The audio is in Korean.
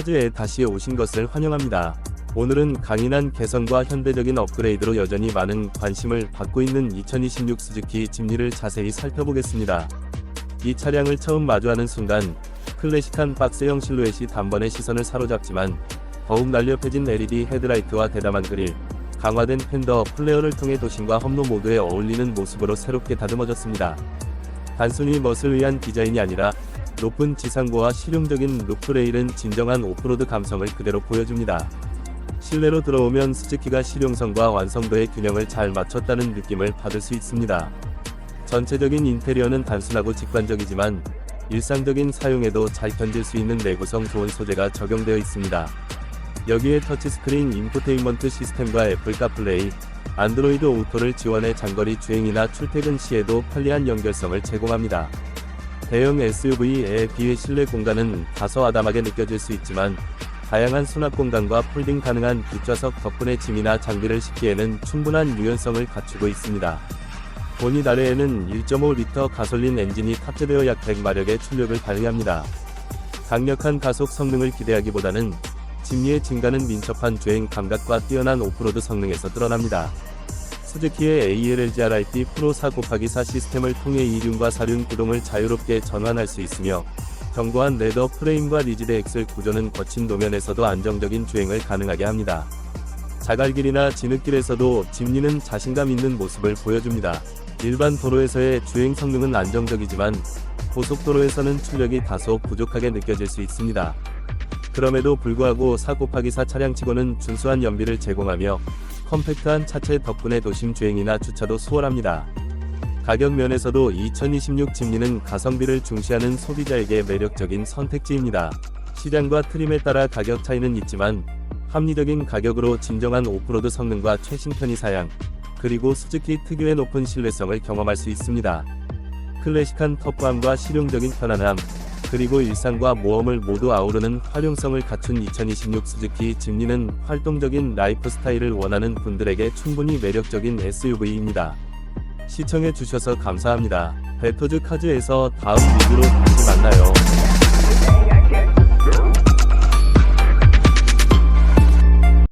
카즈에 다시 오신 것을 환영합니다. 오늘은 강인한 개성과 현대적인 업그레이드로 여전히 많은 관심을 받고 있는 2026 스즈키 짐니를 자세히 살펴보겠습니다. 이 차량을 처음 마주하는 순간 클래식한 박스형 실루엣이 단번에 시선을 사로잡지만 더욱 날렵해진 LED 헤드라이트와 대담한 그릴, 강화된 팬더 플레어를 통해 도심과 험로 모두에 어울리는 모습으로 새롭게 다듬어졌습니다. 단순히 멋을 위한 디자인이 아니라 높은 지상고와 실용적인 루프레일은 진정한 오프로드 감성을 그대로 보여줍니다. 실내로 들어오면 스즈키가 실용성과 완성도의 균형을 잘 맞췄다는 느낌을 받을 수 있습니다. 전체적인 인테리어는 단순하고 직관적이지만 일상적인 사용에도 잘 견딜 수 있는 내구성 좋은 소재가 적용되어 있습니다. 여기에 터치스크린 인포테인먼트 시스템과 애플 카플레이, 안드로이드 오토를 지원해 장거리 주행이나 출퇴근 시에도 편리한 연결성을 제공합니다. 대형 SUV에 비해 실내 공간은 다소 아담하게 느껴질 수 있지만 다양한 수납 공간과 폴딩 가능한 뒷좌석 덕분에 짐이나 장비를 싣기에는 충분한 유연성을 갖추고 있습니다. 본닛 아래에는 1.5리터 가솔린 엔진이 탑재되어 약 100마력의 출력을 발휘합니다. 강력한 가속 성능을 기대하기보다는 짐리의 증가는 민첩한 주행 감각과 뛰어난 오프로드 성능에서 드러납니다. 스즈키의 ALLGRIP 프로 4 곱하기 4 시스템을 통해 이륜과 사륜 구동을 자유롭게 전환할 수 있으며 견고한 레더 프레임과 리지드 엑셀 구조는 거친 도면에서도 안정적인 주행을 가능하게 합니다. 자갈길이나 진흙길에서도 짐리는 자신감 있는 모습을 보여줍니다. 일반 도로에서의 주행 성능은 안정적이지만 고속도로에서는 출력이 다소 부족하게 느껴질 수 있습니다. 그럼에도 불구하고 4 곱하기 4 차량치고는 준수한 연비를 제공하며 컴팩트한 차체 덕분에 도심 주행이나 주차도 수월합니다. 가격 면에서도 2026 짐리는 가성비를 중시하는 소비자에게 매력적인 선택지입니다. 시장과 트림에 따라 가격 차이는 있지만 합리적인 가격으로 진정한 오프로드 성능과 최신 편의 사양, 그리고 스즈키 특유의 높은 신뢰성을 경험할 수 있습니다. 클래식한 터프함과 실용적인 편안함, 그리고 일상과 모험을 모두 아우르는 활용성을 갖춘 2026 스즈키 짐니는 활동적인 라이프 스타일을 원하는 분들에게 충분히 매력적인 SUV입니다. 시청해 주셔서 감사합니다. 베토즈 카즈에서 다음 리뷰로 다시 만나요.